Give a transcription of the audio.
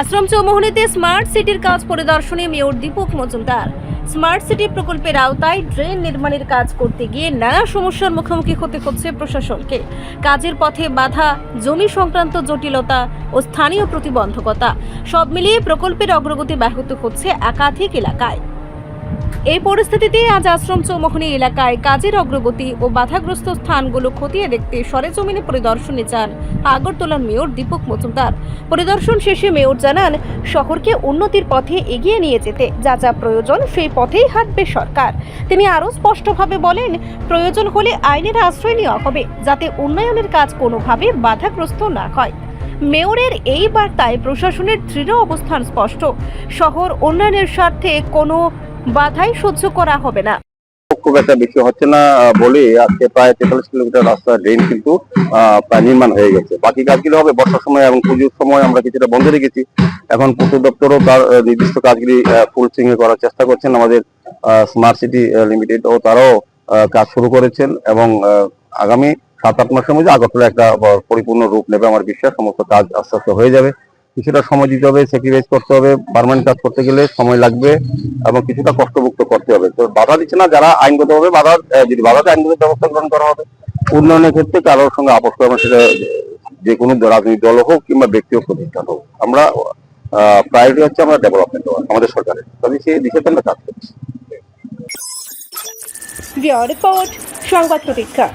আশ্রম চৌমোহনীতে smart সিটির কাজ পরিদর্শনে mayor Dipak Majumdar. Smart city প্রকল্পের আওতায় ড্রেন নির্মাণের কাজ করতে গিয়ে নানা সমস্যার মুখোমুখি হতে হচ্ছে প্রশাসনকে। কাজের পথে বাধা, জমি সংক্রান্ত জটিলতা ও স্থানীয় প্রতিবন্ধকতা সব মিলিয়ে প্রকল্পের অগ্রগতি ব্যাহত হচ্ছে একাধিক এলাকায়। এই পরিস্থিতিতে আজ আশ্রম চৌমোহনী এলাকায় কাজের অগ্রগতি ও বাধাগ্রস্ত স্থানগুলো খতিয়ে দেখতে সরেজমিনে পরিদর্শনে যান আগরতলার মেয়র দীপক মজুমদার। পরিদর্শন শেষে মেয়র জানান, শহরকে উন্নতির পথে এগিয়ে নিয়ে যেতে যা যা প্রয়োজন সেই পথেই হাঁটবে সরকার। তিনি আরও স্পষ্টভাবে বলেন, প্রয়োজন হলে আইনের আশ্রয় নেওয়া হবে যাতে উন্নয়নের কাজ কোনোভাবে বাধাগ্রস্ত না হয়। মেয়রের এই বার্তায় প্রশাসনের দৃঢ় অবস্থান স্পষ্ট। শহর উন্নয়নের স্বার্থে কোনো বাধাই সহ্য করা হবে না। খুব একটা বেশি হচ্ছে না বলে আজকে প্রায় তেতাল্লিশ কিলোমিটার রাস্তা ড্রেন কিন্তু প্রায় নির্মাণ হয়ে গেছে। বাকি কাজগুলো হবে বর্ষার সময় এবং পুজোর সময় আমরা কিছুটা বন্ধ রেখেছি। এখন পূর্ত দপ্তরও তার নির্দিষ্ট কাজগুলি ফুল এ করার চেষ্টা করছেন আমাদের স্মার্ট সিটি লিমিটেড ও তারাও কাজ শুরু করেছেন এবং আগামী সাত আট মাসের মধ্যে আগরতলা একটা পরিপূর্ণ রূপ নেবে আমার বিশ্বাস। সমস্ত কাজ আস্তে আস্তে হয়ে যাবে। কিছুটা সময় দিতে হবে স্যাক্রিফাইস করতে হবে পার্মানেন্ট কাজ করতে গেলে সময় লাগবে এবং কিছুটা কষ্টমুক্ত করতে হবে। তো বাধা দিচ্ছে না যারা আইনগতভাবে বাধা যদি বাধাতে আইনগত ব্যবস্থা গ্রহণ করা হবে, উন্নয়নের ক্ষেত্রে কারোর সঙ্গে আপোষ করবে সেটা যে কোনো রাজনৈতিক দল হোক কিংবা ব্যক্তি হোক প্রতিষ্ঠান হোক। আমরা প্রায়োরিটি হচ্ছে আমরা ডেভেলপমেন্ট আমাদের সরকারের। তবে সেই দিকে আমরা কাজ করছি। রিপোর্ট, সংবাদ প্রতীক্ষা।